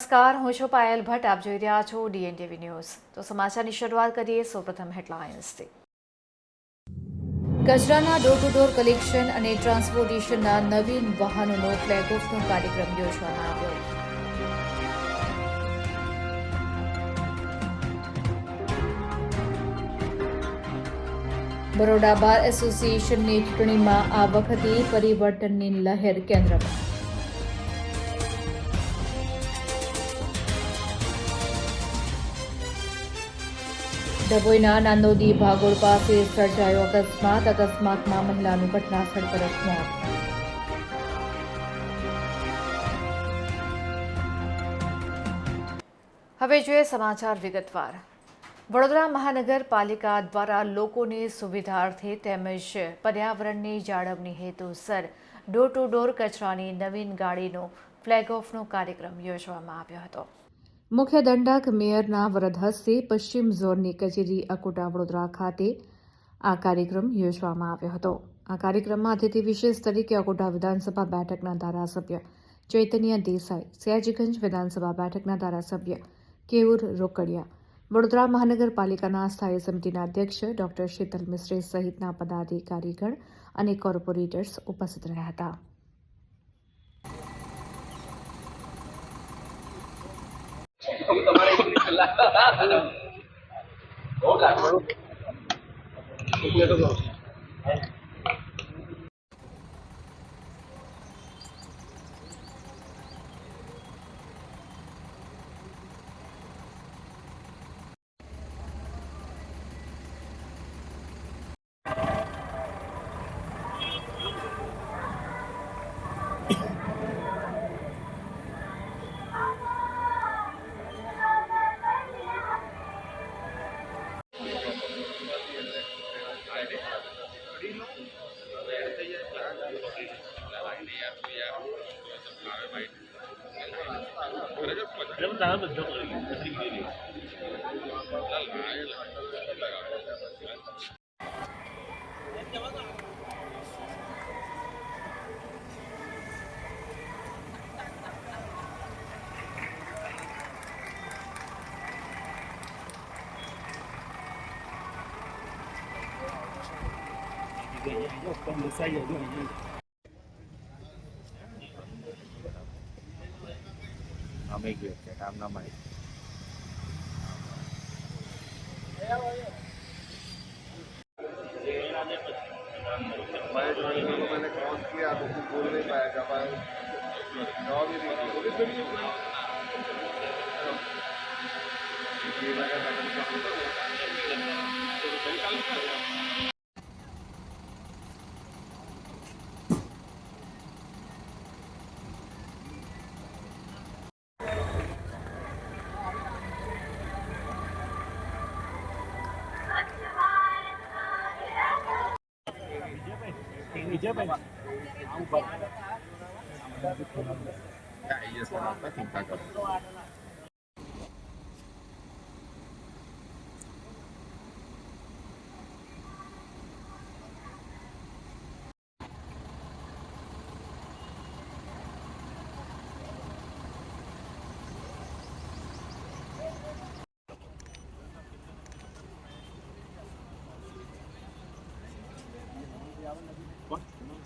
નમસ્કાર, હું છું પાયલ ભટ્ટ. આપ જોઈ રહ્યા છો ડીએનટીવી ન્યૂઝ. તો સમાચારની શરૂઆત કરીએ સૌપ્રથમ હેડલાઇન્સથી. કચરાના ડોર ટુ ડોર કલેક્શન અને ટ્રાન્સપોર્ટેશનના નવીન વાહનોનો ફ્લેગ ઓફનો કાર્યક્રમ યોજવામાં આવ્યો. બરોડા બાર એસોસિએશનની ચૂંટણીમાં આ વખતે પરિવર્તનની લહેર કેન્દ્રમાં. ડભોઈના નાંદોદી ભાગોળ પાસે સર્જાયો અકસ્માત. અકસ્માતમાં મહિલાનું ઘટના સ્થળ પર જ મોત. હવે જોઈએ સમાચાર વિગતવાર. વડોદરા મહાનગરપાલિકા દ્વારા લોકોની સુવિધાર્થે તેમજ પર્યાવરણની જાળવણી હેતુસર ડોર ટુ ડોર કચરાની નવીન ગાડીનો ફ્લેગ ઓફનો કાર્યક્રમ યોજવામાં આવ્યો હતો. મુખ્ય દંડક મેયરના વરદ હસ્તે પશ્ચિમ ઝોનની કચેરી અકોટા વડોદરા ખાતે આ કાર્યક્રમ યોજવામાં આવ્યો હતો. આ કાર્યક્રમમાં અતિથિ વિશેષ તરીકે અકોટા વિધાનસભા બેઠકના ધારાસભ્ય ચૈતન્ય દેસાઈ, સયાજીગંજ વિધાનસભા બેઠકના ધારાસભ્ય કેયુર રોકડિયા, વડોદરા મહાનગરપાલિકાના સ્થાયી સમિતિના અધ્યક્ષ ડોક્ટર શીતલ મિશ્રે સહિતના પદાધિકારીગણ અને કોર્પોરેટર્સ ઉપસ્થિત રહ્યા હતા. હું તમારે બહુ લાગવાનું અમે ગયો છે કામના માં मैंने कॉल किया तो तू बोल नहीं पाया जब जवाब ही नहीं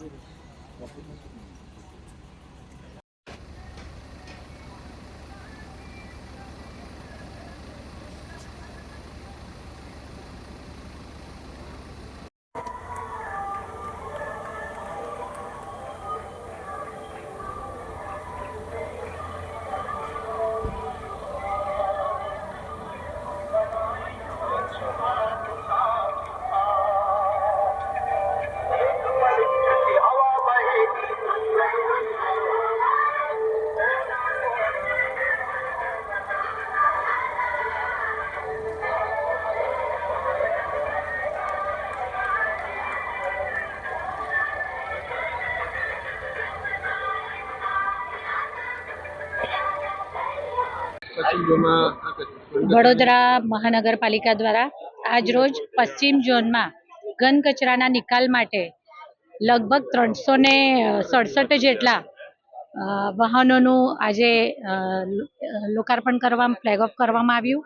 પશ્ચિમ ઝોનમાં વડોદરા મહાનગરપાલિકા દ્વારા આજરોજ પશ્ચિમ ઝોનમાં ઘન કચરાના નિકાલ માટે લગભગ ત્રણસો ને સડસઠ જેટલા વાહનોનું આજે લોકાર્પણ કરવા ફ્લેગ ઓફ કરવામાં આવ્યું.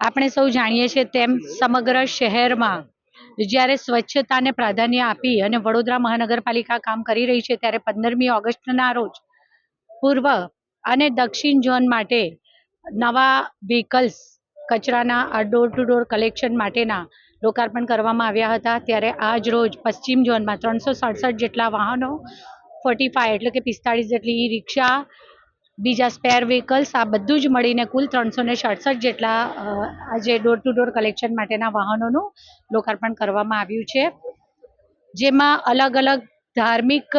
આપણે સૌ જાણીએ છીએ તેમ સમગ્ર શહેરમાં જ્યારે સ્વચ્છતાને પ્રાધાન્ય આપી અને વડોદરા મહાનગરપાલિકા કામ કરી રહી છે ત્યારે પંદરમી ઓગસ્ટના રોજ પૂર્વ અને દક્ષિણ ઝોન માટે નવા વ્હીકલ્સ કચરાના ડોર ટુ ડોર કલેક્શન માટેના લોકાર્પણ કરવામાં આવ્યા હતા. ત્યારે આજ રોજ પશ્ચિમ ઝોનમાં ત્રણસો સડસઠ જેટલા વાહનો ફોર્ટી ફાઇવ એટલે કે પિસ્તાળીસ જેટલી ઈ રિક્ષા બીજા સ્પેર વ્હીકલ્સ આ બધું જ મળીને કુલ ત્રણસો ને સડસઠ જેટલા આજે ડોર ટુ ડોર કલેક્શન માટેના વાહનોનું લોકાર્પણ કરવામાં આવ્યું છે. જેમાં અલગ અલગ ધાર્મિક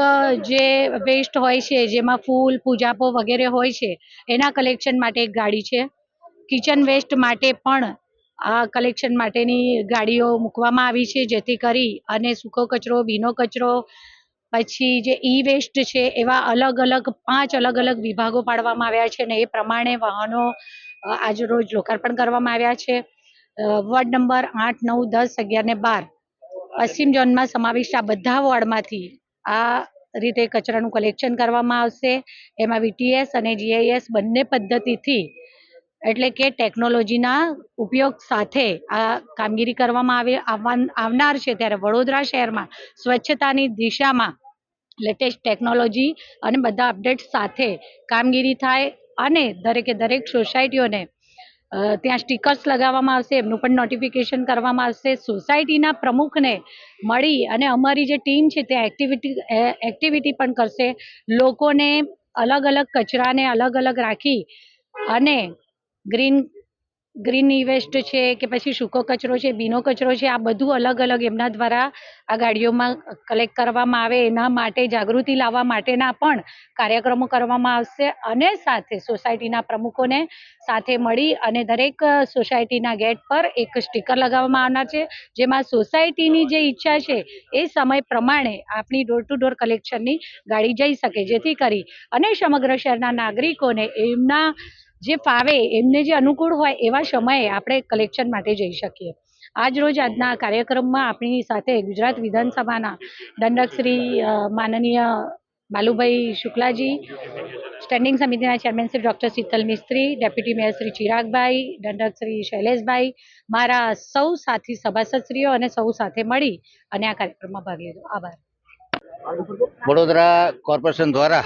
જે વેસ્ટ હોય છે, જેમાં ફૂલ, પૂજાપો વગેરે હોય છે, એના કલેક્શન માટે એક ગાડી છે. કિચન વેસ્ટ માટે પણ આ કલેક્શન માટેની ગાડીઓ મૂકવામાં આવી છે, જેથી કરી અને સૂકો કચરો, ભીનો કચરો, પછી જે ઈ વેસ્ટ છે, એવા અલગ અલગ પાંચ અલગ અલગ વિભાગો પાડવામાં આવ્યા છે અને એ પ્રમાણે વાહનો આજ રોજ લોકાર્પણ કરવામાં આવ્યા છે. વોર્ડ નંબર આઠ, નવ, દસ, અગિયાર ને બાર. પશ્ચિમ ઝોનમાં સમાવિષ્ટ આ બધા વોર્ડમાંથી આ રીતે કચરાનું કલેક્શન કરવામાં આવશે. એમાં વીટીએસ અને જીઆઈએસ બંને પદ્ધતિથી એટલે કે ટેકનોલોજીના ઉપયોગ સાથે આ કામગીરી કરવામાં આવે આવનાર છે ત્યારે વડોદરા શહેરમાં સ્વચ્છતાની દિશામાં લેટેસ્ટ ટેકનોલોજી અને બધા અપડેટ સાથે કામગીરી થાય અને દરેકે દરેક સોસાયટીઓને ત્યાં સ્ટીકર્સ લગાવવામાં આવશે, એમનું પણ નોટિફિકેશન કરવામાં આવશે. સોસાયટીના પ્રમુખને મળી અને અમારી જે ટીમ છે, તે એક્ટિવિટી એક્ટિવિટી પણ કરશે. લોકોને અલગ અલગ કચરાને અલગ અલગ રાખી અને ગ્રીન ગ્રીન ઇવેસ્ટ છે કે પછી સૂકો કચરો છે, ભીનો કચરો છે, આ બધું અલગ અલગ એમના દ્વારા આ ગાડીઓમાં કલેક્ટ કરવામાં આવે, એના માટે જાગૃતિ લાવવા માટેના પણ કાર્યક્રમો કરવામાં આવશે અને સાથે સોસાયટીના પ્રમુખોને સાથે મળી અને દરેક સોસાયટીના ગેટ પર એક સ્ટીકર લગાવવામાં આવનાર છે. જેમાં સોસાયટીની જે ઈચ્છા છે એ સમય પ્રમાણે આપણી ડોર ટુ ડોર કલેક્શનની ગાડી જઈ શકે, જેથી કરી અને સમગ્ર શહેરના નાગરિકોને એમના જે ફાવે એમને જે અનુકૂળ હોય એવા સમયે આપણે કલેક્શન માટે જઈ શકીએ. આજ રોજ આજના કાર્યક્રમમાં આપણી સાથે ગુજરાત વિધાનસભાના દંડકશ્રી માનનીય બાલુભાઈ શુક્લાજી સ્ટેન્ડિંગ સમિતિના chairman Shri doctor Sheetal Mistry deputy mayor Shri Chiragbhai, દંડક શ્રી શૈલેષભાઈ, મારા સૌ સાથી સભાસદશ્રીઓ અને સૌ સાથે મળી અને આ કાર્યક્રમમાં ભાગ લીધો. આભાર. વડોદરા કોર્પોરેશન દ્વારા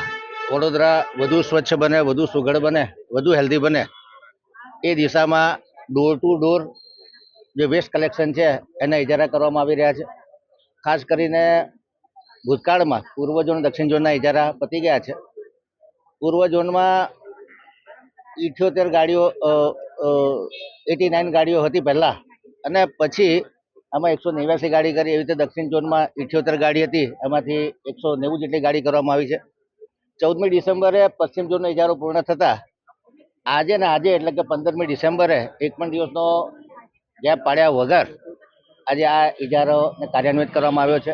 વડોદરા વધુ સ્વચ્છ બને, વધુ સુઘડ બને, વધુ હેલ્ધી બને, એ દિશામાં ડોર ટુ ડોર જે વેસ્ટ કલેક્શન છે, એના ઇજારા કરવામાં આવી રહ્યા છે. ખાસ કરીને ભૂતકાળમાં પૂર્વ ઝોન દક્ષિણ ઝોનના ઇજારા પતી ગયા છે. પૂર્વ ઝોનમાં ઇઠ્યોતેર ગાડીઓ એટી નાઇન ગાડીઓ હતી પહેલાં. અને પછી આમાં એકસો નેવ્યાસી ગાડી કરી. એવી રીતે દક્ષિણ ઝોનમાં ઇઠ્યોતેર ગાડી હતી. એમાંથી એકસો નેવું જેટલી ગાડી કરવામાં આવી છે. ચૌદમી ડિસેમ્બરે પશ્ચિમ ઝોનનો ઇજારો પૂર્ણ થતા આજે ને આજે એટલે કે પંદરમી ડિસેમ્બરે એક પણ દિવસનો ગેપ પાડ્યા વગર આજે આ ઇજારોને કાર્યાન્વિત કરવામાં આવ્યો છે.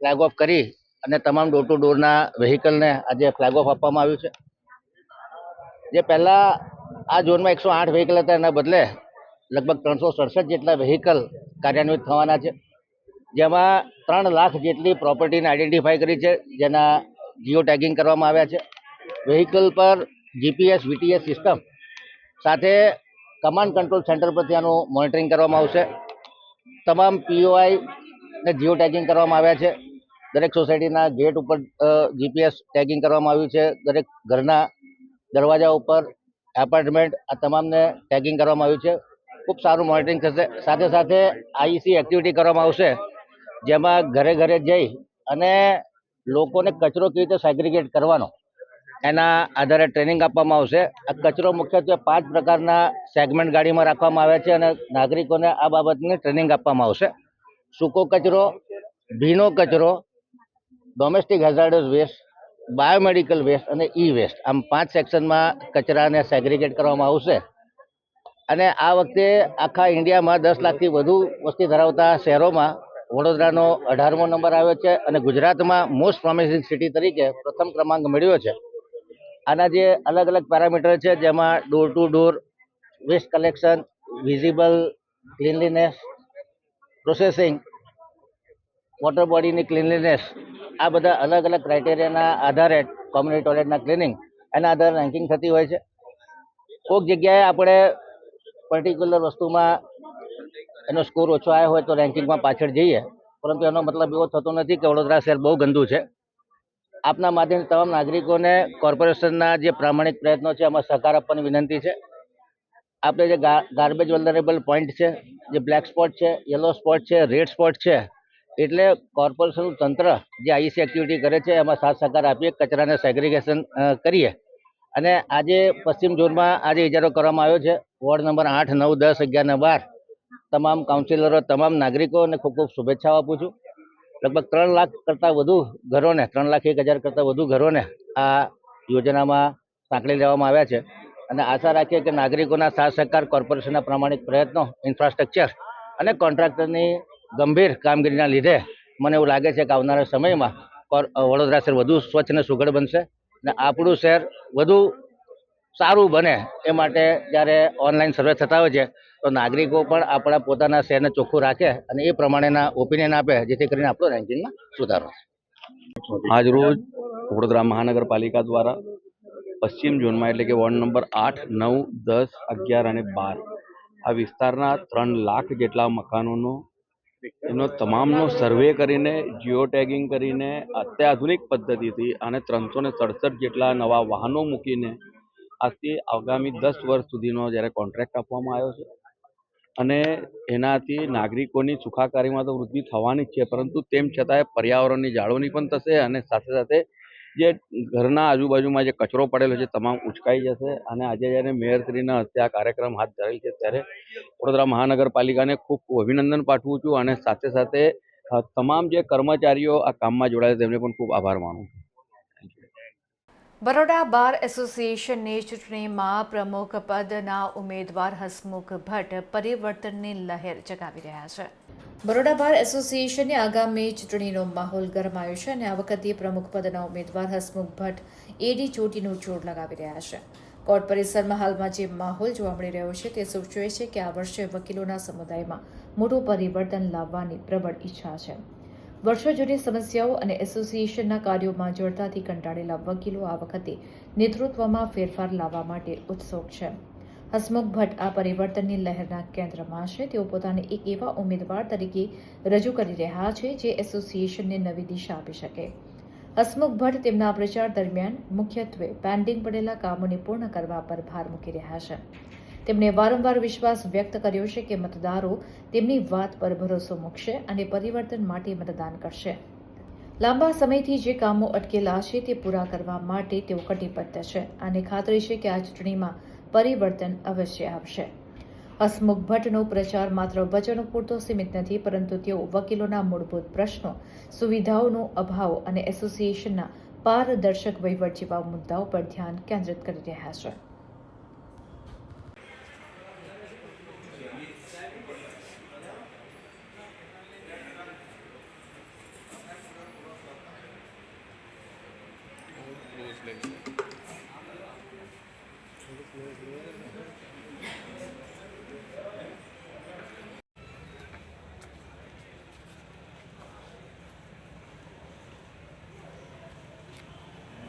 ફ્લેગ ઓફ કરી અને તમામ ડોર ટુ ડોરના વેહિકલને આજે ફ્લેગ ઓફ આપવામાં આવ્યું છે. જે પહેલાં આ ઝોનમાં એકસો આઠ વ્હીકલ હતા એના બદલે લગભગ ત્રણસો સડસઠ જેટલા વ્હીકલ કાર્યાન્વિત થવાના છે. જેમાં ત્રણ લાખ જેટલી પ્રોપર્ટીને આઈડેન્ટિફાઈ કરી છે. જેના જીઓ ટેગિંગ કરવામાં આવ્યા છે. વેહિકલ પર જીપીએસ વીટીએસ સિસ્ટમ સાથે કમાન્ડ કંટ્રોલ સેન્ટર પર ત્યાંનું મોનિટરિંગ કરવામાં આવશે. તમામ પીઓઆઈ ને જીઓ ટેગિંગ કરવામાં આવ્યા છે. દરેક સોસાયટીના ગેટ ઉપર જીપીએસ ટેગિંગ કરવામાં આવ્યું છે. દરેક ઘરના દરવાજા ઉપર એપાર્ટમેન્ટ આ તમામને ટેગિંગ કરવામાં આવ્યું છે. ખૂબ સારું મોનિટરિંગ થશે. સાથે સાથે આઈસી એક્ટિવિટી કરવામાં આવશે. જેમાં ઘરે ઘરે જઈ અને લોકોને કચરો કેવી રીતે સેગ્રિગેટ કરવાનો? એના આધારે ટ્રેનિંગ આપવામાં આવશે. આ કચરો મુખ્યત્વે પાંચ પ્રકારના સેગમેન્ટ ગાડીમાં રાખવામાં આવે છે અને નાગરિકોને આ બાબતની ટ્રેનિંગ આપવામાં આવશે. સૂકો કચરો, ભીનો કચરો domestic hazardous waste biomedical waste અને ઈ વેસ્ટ આમ પાંચ સેક્શનમાં કચરાને સેગ્રિગેટ કરવામાં આવશે. અને આ વખતે આખા ઇન્ડિયામાં દસ લાખથી વધુ વસ્તી ધરાવતા શહેરોમાં વડોદરાનો અઢારમો નંબર આવ્યો છે અને ગુજરાતમાં મોસ્ટ પ્રોમિસિંગ સિટી તરીકે પ્રથમ ક્રમાંક મેળવ્યો છે. આના જે અલગ અલગ પેરામીટર છે, જેમાં door to door waste collection visible cleanliness processing water બોડીની cleanliness આ બધા અલગ અલગ ક્રાઇટેરિયાના આધારે કોમ્યુનિટી ટોયલેટના ક્લિનિંગ એના આધારે રેન્કિંગ થતી હોય છે. કોઈક જગ્યાએ આપણે પર્ટિક્યુલર વસ્તુમાં એનો સ્કોર ઓછો આવ્યો હોય તો રેન્કિંગમાં પાછળ જઈએ. પરંતુ એનો મતલબ એવો થતો નથી કે વડોદરા શહેર બહુ ગંદુ છે. આપના માધ્યમથી તમામ નાગરિકોને કોર્પોરેશનના જે પ્રામાણિક પ્રયત્નો છે, એમાં સહકાર આપવાની વિનંતી છે. આપણે જે ગાર્બેજ વલ્નરેબલ પોઈન્ટ છે, જે બ્લેક સ્પોટ છે યલો સ્પોટ છે રેડ સ્પોટ છે, એટલે કોર્પોરેશનનું તંત્ર જે આઈસી એક્ટિવિટી કરે છે, એમાં સાથ સહકાર આપીએ, કચરાને સેગ્રિગેશન કરીએ. અને આજે પશ્ચિમ ઝોનમાં આજે ઇજારો કરવામાં આવ્યો છે. વોર્ડ નંબર આઠ, નવ, દસ, અગિયાર ને બાર તમામ કાઉન્સિલરો તમામ નાગરિકોને ખૂબ ખૂબ શુભેચ્છાઓ આપું છું. લગભગ ત્રણ લાખ કરતાં વધુ ઘરોને, ત્રણ લાખ એક હજાર કરતાં વધુ ઘરોને આ યોજનામાં સાંકળી લેવામાં આવ્યા છે. અને આશા રાખીએ કે નાગરિકોના સાથ સહકાર કોર્પોરેશનના પ્રામાણિક પ્રયત્નો, ઇન્ફ્રાસ્ટ્રક્ચર અને કોન્ટ્રાક્ટરની ગંભીર કામગીરીના લીધે મને એવું લાગે છે કે આવનારા સમયમાં વડોદરા શહેર વધુ સ્વચ્છ અને સુઘડ બનશે અને આપણું શહેર વધુ સારું બને એ માટે જ્યારે ઓનલાઈન સર્વે થતા હોય છે તો નાગરિકો પણ આપણા પોતાના શહેરને ચોખ્ખું રાખે અને એ પ્રમાણેના ઓપિનિયન આપે, જેથી કરીને આપણો રેન્કિંગમાં સુધારો આજ આજરોજ વડોદરા મહાનગરપાલિકા દ્વારા પશ્ચિમ ઝોનમાં એટલે કે વોર્ડ નંબર આઠ, નવ, દસ, અગિયાર અને બાર આ વિસ્તારના ત્રણ લાખ જેટલા મકાનોનો, એનો તમામનો સર્વે કરીને જીઓ ટેગિંગ કરીને, અત્યાધુનિક પદ્ધતિથી અને ત્રણસો ને સડસઠ જેટલા નવા વાહનો મૂકીને, આજથી આગામી દસ વર્ષ સુધીનો જ્યારે કોન્ટ્રાક્ટ આપવામાં આવ્યો છે અને એનાથી નાગરિકોની સુખાકારીમાં તો વૃદ્ધિ થવાની જ છે, પરંતુ તેમ છતાંય પર્યાવરણની જાળવણી પણ થશે અને સાથે સાથે જે ઘરના આજુબાજુમાં જે કચરો પડેલો છે, તમામ ઉચકાઈ જશે અને આજે જ્યારે મેયરશ્રીના હસ્તે આ કાર્યક્રમ હાથ ધરેલ છે, ત્યારે વડોદરા મહાનગરપાલિકાને ખૂબ અભિનંદન પાઠવું છું અને સાથે સાથે તમામ જે કર્મચારીઓ આ કામમાં જોડાયા તેમને પણ ખૂબ આભાર માનું છું. બરોડા બાર એસોસિએશનની ચૂંટણીમાં પ્રમુખ પદના ઉમેદવાર હસમુખ ભટ્ટ પરિવર્તનની લહેર જગાવી રહ્યા છે. બરોડા બાર એસોસિએશનની આગામી ચૂંટણીનો માહોલ ગરમાયો છે અને આ વખતે પ્રમુખ પદના ઉમેદવાર હસમુખ ભટ્ટ એડી ચોટીનું જોડ લગાવી રહ્યા છે. કોર્ટ પરિસરમાં હાલમાં જે માહોલ જોવા મળી રહ્યો છે તે સૂચવે છે કે આ વર્ષે વકીલોના સમુદાયમાં મોટું પરિવર્તન લાવવાની પ્રબળ ઈચ્છા છે. વર્ષો જૂની સમસ્યાઓ અને એસોસિએશનના કાર્યોમાં જડતાથી કંટાળેલા વકીલો આ વખતે નેતૃત્વમાં ફેરફાર લાવવા માટે ઉત્સુક છે. હસમુખ ભટ્ટ આ પરિવર્તનની લહેરના કેન્દ્રમાં છે. તેઓ પોતાને એક એવા ઉમેદવાર તરીકે રજૂ કરી રહ્યા છે જે એસોસિએશનને નવી દિશા આપી શકે. હસમુખ ભટ્ટ તેમના પ્રચાર દરમિયાન મુખ્યત્વે પેન્ડિંગ પડેલા કામોને પૂર્ણ કરવા પર ભાર મૂકી રહ્યા છે. તેમણે વારંવાર વિશ્વાસ વ્યક્ત કર્યો છે કે મતદારો તેમની વાત પર ભરોસો મૂકશે અને પરિવર્તન માટે મતદાન કરશે. લાંબા સમયથી જે કામો અટકેલા છે તે પૂરા કરવા માટે તેઓ કટિબદ્ધ છે અને ખાતરી છે કે આ ચૂંટણીમાં પરિવર્તન અવશ્ય આવશે. હસમુખ ભટ્ટનો પ્રચાર માત્ર વચનો પૂરતો સીમિત નથી, પરંતુ તેઓ વકીલોના મૂળભૂત પ્રશ્નો, સુવિધાઓનો અભાવ અને એસોસિએશનના પારદર્શક વહીવટ જેવા મુદ્દાઓ પર ધ્યાન કેન્દ્રિત કરી રહ્યા છે.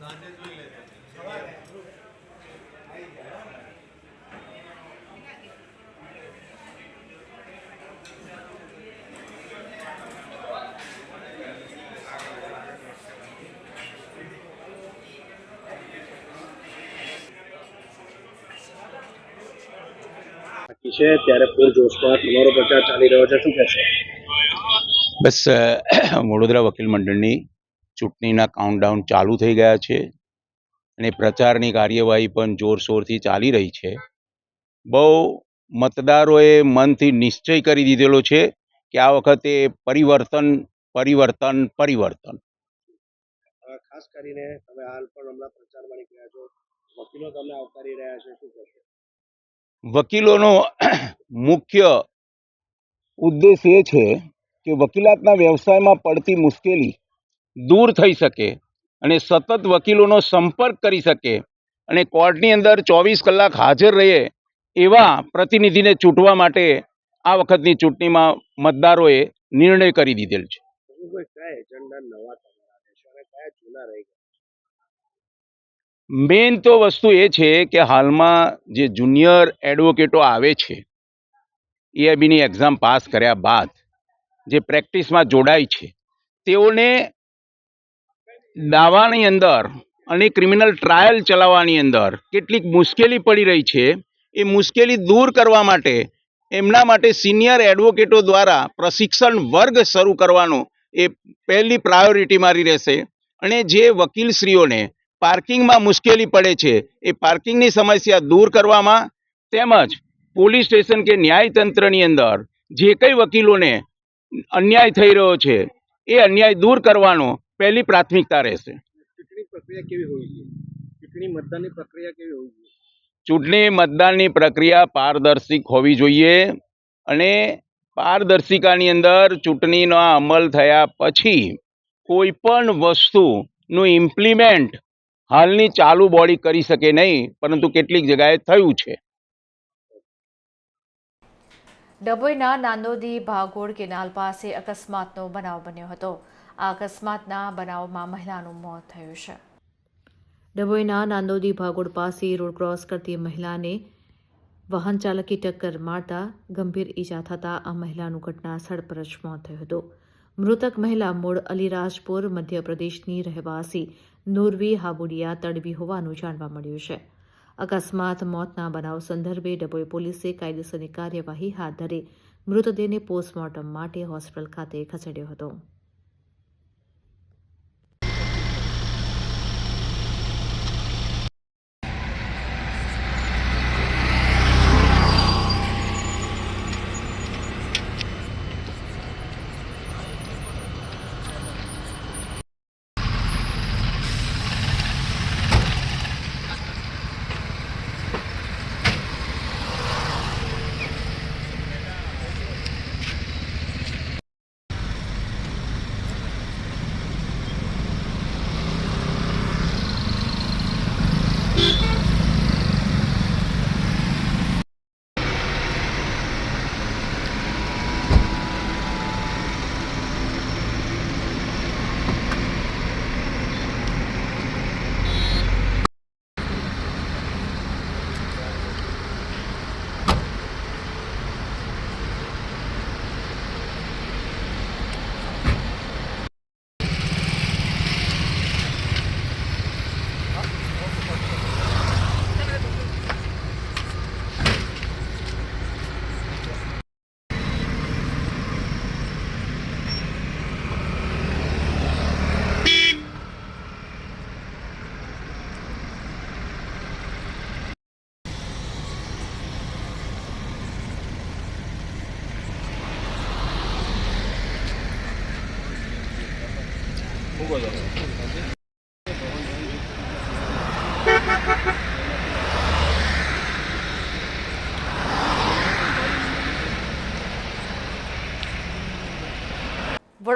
ત્યારે પૂરજોશમાં તમારો પ્રચાર ચાલી રહ્યો છે. શું કહેશો? બસ વડોદરા વકીલ મંડળની ચૂંટણીના કાઉન્ટડાઉન ચાલુ થઈ ગયા છે અને પ્રચારની કાર્યવાહી પણ જોરશોરથી ચાલી રહી છે. બહુ મતદારોએ મનથી નિશ્ચય કરી દીધેલો છે કે આ વખતે પરિવર્તન પરિવર્તન પરિવર્તન. ખાસ કરીને તમે હાલ પણ હમણાં પ્રચારમાં નીકળ્યા છો. વકીલો તમને આવકારી રહ્યા છે શું કહેશો? વકીલોનો મુખ્ય ઉદ્દેશ એ છે કે વકીલાતના વ્યવસાયમાં પડતી મુશ્કેલી દૂર થઈ શકે અને સતત વકીલોનો સંપર્ક કરી શકે અને કોર્ટની અંદર ચોવીસ કલાક હાજર રહે એવા પ્રતિનિધિને ચૂંટવા માટે આ વખતની ચૂંટણીમાં મતદારોએ નિર્ણય કરી દીધેલ છે. મેઇન તો વસ્તુ એ છે કે હાલમાં જે જુનિયર એડવોકેટો આવે છે એઆઈબીની એક્ઝામ પાસ કર્યા બાદ જે પ્રેક્ટિસમાં જોડાય છે, તેઓને દાવાની અંદર અને ક્રિમિનલ ટ્રાયલ ચલાવવાની અંદર કેટલીક મુશ્કેલી પડી રહી છે. એ મુશ્કેલી દૂર કરવા માટે, એમના માટે સિનિયર એડવોકેટો દ્વારા પ્રશિક્ષણ વર્ગ શરૂ કરવાનો એ પહેલી પ્રાયોરિટી મારી રહેશે. અને જે વકીલશ્રીઓને પાર્કિંગમાં મુશ્કેલી પડે છે, એ પાર્કિંગની સમસ્યા દૂર કરવામાં તેમજ પોલીસ સ્ટેશન કે ન્યાયતંત્રની અંદર જે કંઈ વકીલોને અન્યાય થઈ રહ્યો છે, એ અન્યાય દૂર કરવાનો પહેલી પ્રાથમિકતા રહેશે. ચૂંટણી પ્રક્રિયા કેવી હોવી જોઈએ? ચૂંટણી મતદાનની પ્રક્રિયા કેવી હોવી જોઈએ? ચૂંટણી મતદાનની પ્રક્રિયા પારદર્શક હોવી જોઈએ અને પારદર્શિકાની અંદર ચૂંટણીનો અમલ થયા પછી કોઈ પણ વસ્તુનું ઇમ્પ્લિમેન્ટ હાલની ચાલુ બોડી કરી શકે નહીં પરંતુ કેટલીક જગ્યાએ થયું છે. ડભોઈના નાંદોદી ભાગોળ કેનાલ પાસે અકસ્માતનો બનાવ બન્યો હતો. આ અકસ્માતના બનાવમાં મહિલાનું મોત થયું છે. ડભોઈના નાંદોદી ભાગોળ પાસે રોડ ક્રોસ કરતી મહિલાને વાહન ચાલકે ટક્કર મારતા ગંભીર ઈજા થતાં આ મહિલાનું ઘટના સ્થળ પર જ મોત થયું હતું. મૃતક મહિલા મૂળ અલીરાજપુર, મધ્યપ્રદેશની રહેવાસી નૂરવી હાબુડિયા તડવી હોવાનું જાણવા મળ્યું છે. અકસ્માત મોતના બનાવ સંદર્ભે ડભોઈ પોલીસે કાયદેસરની કાર્યવાહી હાથ ધરી મૃતદેહને પોસ્ટમોર્ટમ માટે હોસ્પિટલ ખાતે ખસેડ્યો હતો.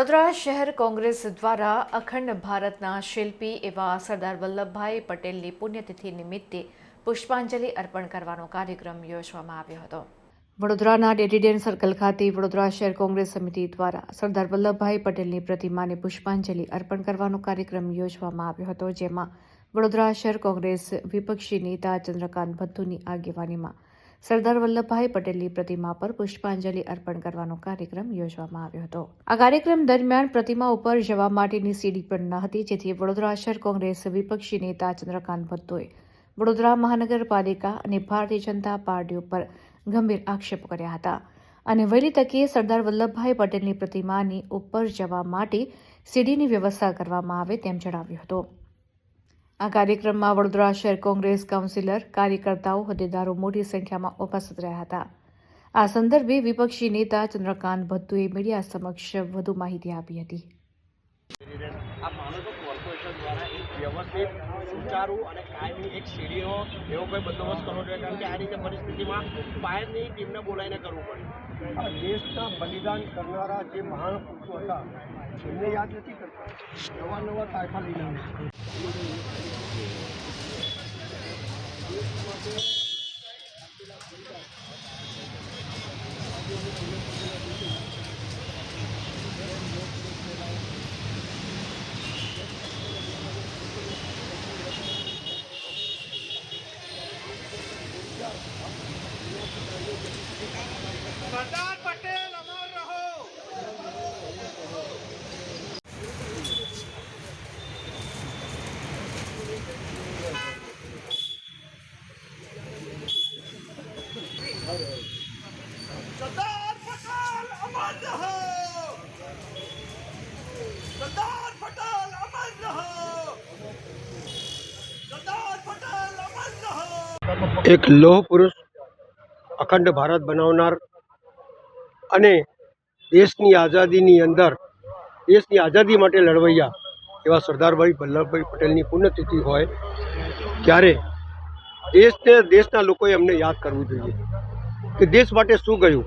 વડોદરા શહેર કોંગ્રેસ દ્વારા અખંડ ભારતના શિલ્પી એવા સરદાર વલ્લભભાઈ પટેલની પુણ્યતિથિ નિમિત્તે પુષ્પાંજલિ અર્પણ કરવાનો કાર્યક્રમ યોજવામાં આવ્યો હતો. વડોદરાના ડેડીડેન સર્કલ ખાતે વડોદરા શહેર કોંગ્રેસ સમિતિ દ્વારા સરદાર વલ્લભભાઈ પટેલની પ્રતિમાને પુષ્પાંજલિ અર્પણ કરવાનો કાર્યક્રમ યોજવામાં આવ્યો હતો, જેમાં વડોદરા શહેર કોંગ્રેસ વિપક્ષી નેતા ચંદ્રકાંત ભથ્થુની આગેવાનીમાં સરદાર વલ્લભભાઈ પટેલની પ્રતિમા પર પુષ્પાંજલિ અર્પણ કરવાનો કાર્યક્રમ યોજવામાં આવ્યો હતો. આ કાર્યક્રમ દરમિયાન પ્રતિમા ઉપર જવા માટેની સીડી પણ ન હતી, જેથી વડોદરા શહેર કોંગ્રેસ વિપક્ષી નેતા ચંદ્રકાંત ભટ્ટોએ વડોદરા મહાનગરપાલિકા અને ભારતીય જનતા પાર્ટી ઉપર ગંભીર આક્ષેપ કર્યા હતા. અને વહેલી તકે સરદાર વલ્લભભાઈ પટેલની પ્રતિમાની ઉપર જવા માટે સીડીની વ્યવસ્થા કરવામાં આવે તેમ જણાવ્યું હતું. આ કાર્યક્રમમાં વડોદરા શહેર કોંગ્રેસ કાઉન્સિલર, કાર્યકર્તાઓ, હોદ્દેદારો મોટી સંખ્યામાં ઉપસ્થિત રહ્યા હતા. આ સંદર્ભે વિપક્ષી નેતા ચંદ્રકાંત ભત્તુએ મીડિયા સમક્ષ વધુ માહિતી આપી હતી. કોર્પોરેશન દ્વારા એક વ્યવસ્થિત, સુચારુ અને કાયમી એક શેરીનો એવો કોઈ બંદોબસ્ત કરવો જોઈએ, કારણ કે આ રીતે પરિસ્થિતિમાં ફાયરની ટીમને બોલાવીને કરવું પડે દેશના બલિદાન કરનારા જે મહાન હતા, એમને યાદ નથી કરતા નવા નવા તાયફા લઈને આવે છે. એક લોહ પુરુષ અખંડ ભારત બનાવનાર અને દેશની આઝાદીની અંદર, દેશની આઝાદી માટે લડવૈયા એવા સરદારભાઈ વલ્લભભાઈ પટેલની પુણ્યતિથિ હોય, ત્યારે દેશને દેશના લોકોએ એમને યાદ કરવું જોઈએ કે દેશ માટે શું ગયું?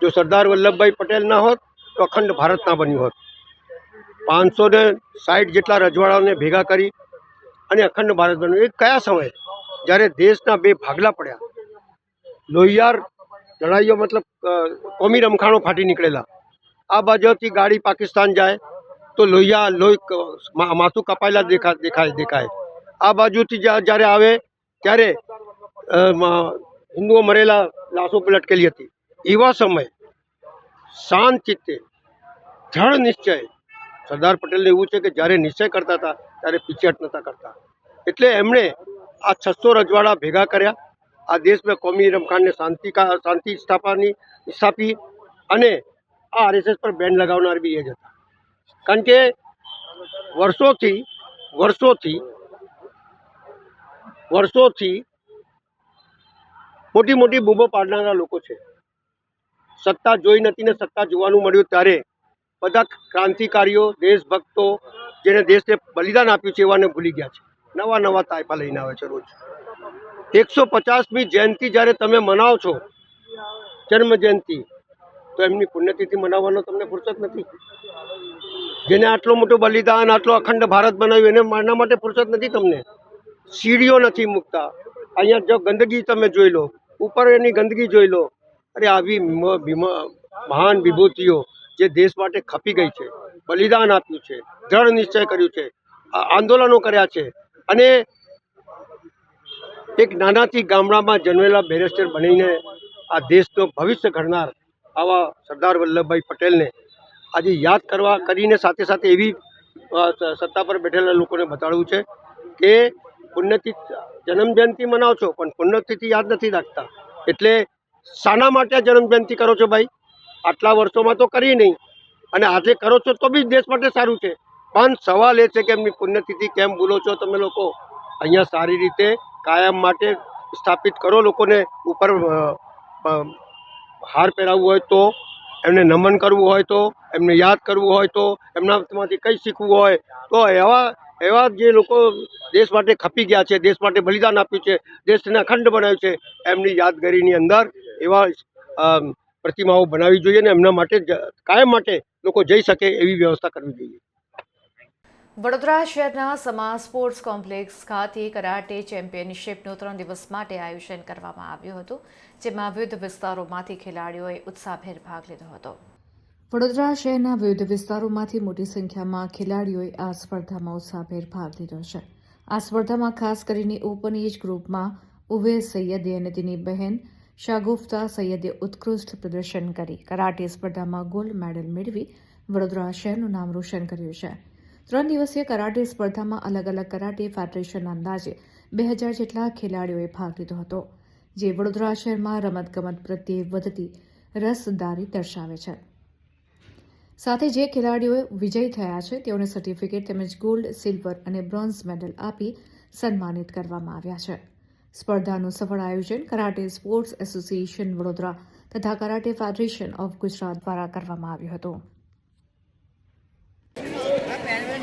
જો સરદાર વલ્લભભાઈ પટેલ ના હોત, તો અખંડ ભારત ના બન્યું હોત. પાંચસો ને સાઠ જેટલા રજવાડાઓને ભેગા કરી અને અખંડ ભારત બન્યું. એ કયા સમયે? જ્યારે દેશના બે ભાગલા પડ્યા. લોહિયાર લડાઈઓ મતલબ કોમી રમખાણો ફાટી નીકળેલા. આ બાજુથી ગાડી પાકિસ્તાન જાય, તો લોહિયા લોહી માથું કપાયેલા દેખા, દેખાય દેખાય. આ બાજુથી જ્યાં જ્યારે આવે, ત્યારે હિન્દુઓ મરેલા, લાશો પર લટકેલી હતી. એવા સમયે શાંત ચિત્તે જળ નિશ્ચય, સરદાર પટેલને એવું છે કે જ્યારે નિશ્ચય કરતા હતા, ત્યારે પીછેહટ નહોતા કરતા. એટલે એમણે આ છસો રજવાડા ભેગા કર્યા. આ દેશમાં કોમી રમખાનને શાંતિ શાંતિ સ્થાપવાની, સ્થાપી અને આ આરએસએસ પર બેન લગાવનાર બી એ જ હતા. કારણ કે વર્ષોથી વર્ષોથી વર્ષોથી મોટી મોટી બૂમો પાડનારા લોકો છે. સત્તા જોઈ નથી ને સત્તા જોવાનું મળ્યું ત્યારે બધા ક્રાંતિકારીઓ, દેશભક્તો જેને દેશને બલિદાન આપ્યું છે એવાને ભૂલી ગયા છે. નવા નવા તાયફા લઈને આવે છે રોજ. એકસો પચાસમી જયંતિ જ્યારે તમે મનાવો છો જન્મ જયંતિ તો એમની પુણ્યતિથિ મનાવવાનો તમને ફુરસત નથી? જેને આટલો મોટું બલિદાન, આટલો અખંડ ભારત બનાવ્યું, એને માનવા માટે ફુરસત નથી તમને? સીડીઓ નથી મૂકતા. અહીંયા જો ગંદકી તમે જોઈ લો, ઉપર એની ગંદકી જોઈ લો, અરે આવી મહાન વિભૂતિઓ જે દેશ માટે ખપી ગઈ છે, બલિદાન આપ્યું છે, દ્રઢ નિશ્ચય કર્યું છે આંદોલનો કર્યા છે અને એક નાનાથી ગામડામાં જન્મેલા બેરિસ્ટર બનીને આ દેશનો ભવિષ્ય ઘડનાર આવા સરદાર વલ્લભભાઈ પટેલને આજે યાદ કરવા કરીને સાથે સાથે એવી સત્તા પર બેઠેલા લોકોને બતાડવું છે કે પુણ્યતિથિ જન્મ જયંતિ મનાવો છો, પણ પુણ્યતિથિ યાદ નથી રાખતા. એટલે શાના માટે આ જન્મ જયંતિ કરો છો ભાઈ? આટલા વર્ષોમાં તો કરી નહીં. અને આજે કરો છો તો બી દેશ માટે સારું છે. પણ સવાલ એ છે કે એમની પુણ્યતિથિ કેમ ભૂલો છો? તમે લોકો અહીંયા સારી રીતે કાયમ માટે સ્થાપિત કરો લોકોને ઉપર હાર પહેરાવવું હોય તો, એમને નમન કરવું હોય તો, એમને યાદ કરવું હોય તો, એમનામાંથી કંઈ શીખવું હોય તો એવા એવા જે લોકો દેશ માટે ખપી ગયા છે, દેશ માટે બલિદાન આપ્યું છે, દેશને અખંડ બનાવ્યું છે, એમની યાદગારીની અંદર એવા પ્રતિમાઓ બનાવવી જોઈએ ને એમના માટે કાયમ માટે લોકો જઈ શકે એવી વ્યવસ્થા કરવી જોઈએ. વડોદરા શહેરના સમા સ્પોર્ટ્સ કોમ્પ્લેક્સ ખાતે કરાટે ચેમ્પિયનશિપનું ત્રણ દિવસ માટે આયોજન કરવામાં આવ્યું હતું, જેમાં વિવિધ વિસ્તારોમાંથી ખેલાડીઓએ ઉત્સાહભેર ભાગ લીધો હતો. વડોદરા શહેરના વિવિધ વિસ્તારોમાંથી મોટી સંખ્યામાં ખેલાડીઓએ આ સ્પર્ધામાં ઉત્સાહભેર ભાગ લીધો છે. આ સ્પર્ધામાં ખાસ કરીને ઓપન એજ ગ્રુપમાં ઉવેર સૈયદે અને તેની બહેન શાગુફતા સૈયદે ઉત્કૃષ્ટ પ્રદર્શન કરી. કરાટે સ્પર્ધામાં ગોલ્ડ મેડલ મેળવી વડોદરા શહેરનું નામ રોશન કર્યું છે. ત્રણ દિવસીય કરાટે સ્પર્ધામાં અલગ અલગ કરાટે ફેડરેશનના અંદાજે બે હજાર જેટલા ખેલાડીઓએ ભાગ લીધો હતો, જે વડોદરા શહેરમાં રમતગમત પ્રત્યે વધતી રસદારી દર્શાવે છે. સાથે જે ખેલાડીઓ વિજય થયા છે, તેઓને સર્ટિફિકેટ તેમજ ગોલ્ડ, સિલ્વર અને બ્રોન્ઝ મેડલ આપી સન્માનિત કરવામાં આવ્યા છે. સ્પર્ધાનું સફળ આયોજન કરાટે સ્પોર્ટ્સ એસોસિએશન વડોદરા તથા કરાટે ફેડરેશન ઓફ ગુજરાત દ્વારા કરવામાં આવ્યું હતું.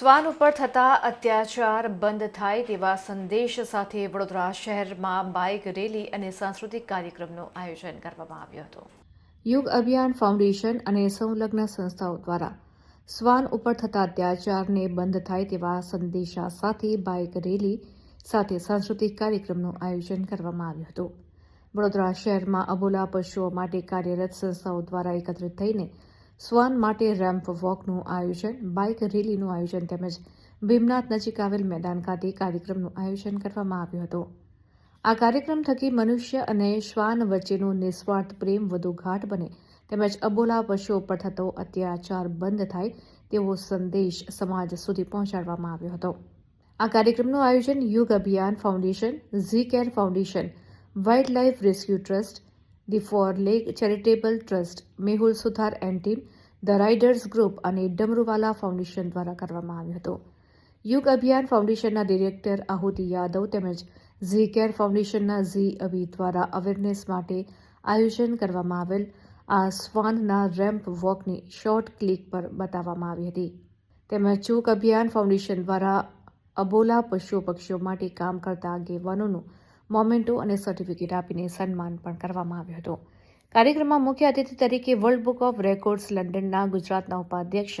શ્વાન ઉપર થતા અત્યાચાર બંધ થાય તેવા સંદેશ સાથે વડોદરા શહેરમાં બાઇક, રેલી અને સાંસ્કૃતિક કાર્યક્રમનું આયોજન કરવામાં આવ્યું હતું. યુગ અભિયાન ફાઉન્ડેશન અને સંલગ્ન સંસ્થાઓ દ્વારા શ્વાન ઉપર થતા અત્યાચારને બંધ થાય તેવા સંદેશા સાથે બાઇક, રેલી સાથે સાંસ્કૃતિક કાર્યક્રમનું આયોજન કરવામાં આવ્યું હતું. વડોદરા શહેરમાં અબોલા પશુઓ માટે કાર્યરત સંસ્થાઓ દ્વારા એકત્રિત થઈને શ્વાન માટે રેમ્પ વોકનું આયોજન, બાઇક રેલીનું આયોજન તેમજ ભીમનાથ નજીક આવેલ મેદાન ખાતે કાર્યક્રમનું આયોજન કરવામાં આવ્યું હતું. આ કાર્યક્રમ થકી મનુષ્ય અને શ્વાન વચ્ચેનો નિસ્વાર્થ પ્રેમ વધુ ગાઢ બને તેમજ અબોલા પશુઓ પર થતો અત્યાચાર બંધ થાય તેવો સંદેશ સમાજ સુધી પહોંચાડવામાં આવ્યો હતો. આ કાર્યક્રમનું આયોજન Yug Abhiyan foundation, Zee care foundation wild life rescue trust the four lake charitable trust, Mehul Suthar and team, the riders group અને ડમરુવાલા ફાઉન્ડેશન દ્વારા કરવામાં આવ્યો હતો. યુગ અભિયાન ફાઉન્ડેશનના ડિરેક્ટર આહુતિ યાદવ તેમજ ઝી કેર ફાઉન્ડેશનના ઝી અભી દ્વારા અવેરનેસ માટે આયોજન કરવામાં આવેલ આ સ્વાનના રેમ્પ વોકની શોર્ટ ક્લિક પર બતાવવામાં આવી હતી. તેમજ ચૂક અભિયાન ફાઉન્ડેશન દ્વારા અબોલા પશુ પક્ષીઓ માટે કામ કરતા આગેવાનોનું મોમેન્ટો અને સર્ટિફિકેટ આપીને સન્માન પણ કરવામાં આવ્યું હતું. કાર્યક્રમમાં મુખ્ય અતિથિ તરીકે વર્લ્ડ બુક ઓફ રેકોર્ડ્સ લંડનના ગુજરાતના ઉપાધ્યક્ષ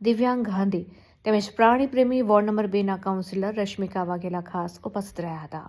દિવ્યાંગ ગાંધી તેમજ પ્રાણીપ્રેમી વોર્ડ નંબર બેના કાઉન્સિલર રશ્મિકા વાઘેલા ખાસ ઉપસ્થિત રહ્યા હતા.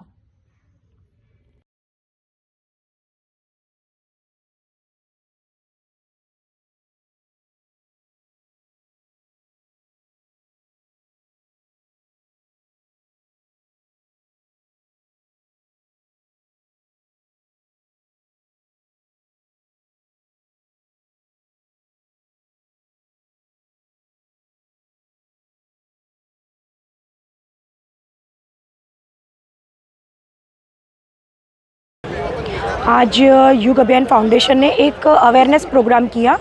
आज युग अभियान फाउंडेशन ने एक अवेयरनेस प्रोग्राम किया,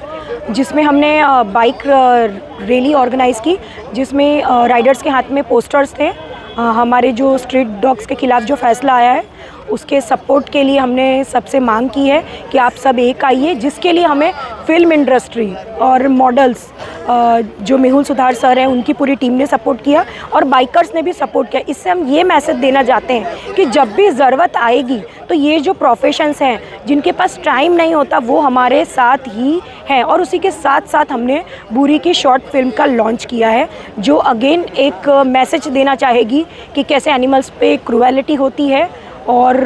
जिसमें हमने बाइक रैली ऑर्गेनाइज़ की, जिसमें राइडर्स के हाथ में पोस्टर्स थे। हमारे जो स्ट्रीट डॉग्स के खिलाफ़ जो फैसला आया है उसके सपोर्ट के लिए हमने सबसे मांग की है कि आप सब एक आइए, जिसके लिए हमें फ़िल्म इंडस्ट्री और मॉडल्स जो मेहुल सुधार सर हैं, उनकी पूरी टीम ने सपोर्ट किया और बाइकर्स ने भी सपोर्ट किया। इससे हम ये मैसेज देना चाहते हैं कि जब भी ज़रूरत आएगी तो ये जो प्रोफेशंस हैं, जिनके पास टाइम नहीं होता, वो हमारे साथ ही हैं और उसी के साथ साथ हमने बुरी की शॉर्ट फ़िल्म का लॉन्च किया है, जो अगेन एक मैसेज देना चाहेगी कि कैसे एनिमल्स पे क्रुएलिटी होती है और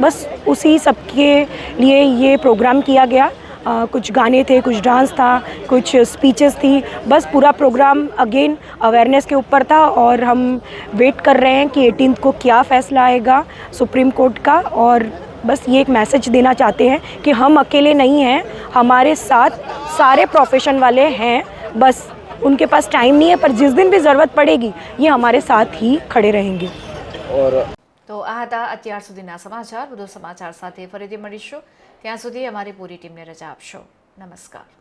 बस उसी सब के लिए ये प्रोग्राम किया गया। अ, कुछ गाने थे कुछ डांस था कुछ स्पीचेस थी बस पूरा प्रोग्राम अगेन अवेयरनेस के ऊपर था और हम वेट कर रहे हैं कि एटीन को क्या फ़ैसला आएगा सुप्रीम कोर्ट का और बस ये एक मैसेज देना चाहते हैं कि हम अकेले नहीं हैं हमारे साथ सारे प्रोफेशन वाले हैं बस उनके पास टाइम नहीं है पर जिस दिन भी ज़रूरत पड़ेगी ये हमारे साथ ही खड़े रहेंगे। તો આ હતા અત્યાર સુધીના સમાચાર. વધુ સમાચાર સાથે ફરીથી મળીશું. ત્યાં સુધી અમારી પૂરી ટીમને રજા આપશો. નમસ્કાર.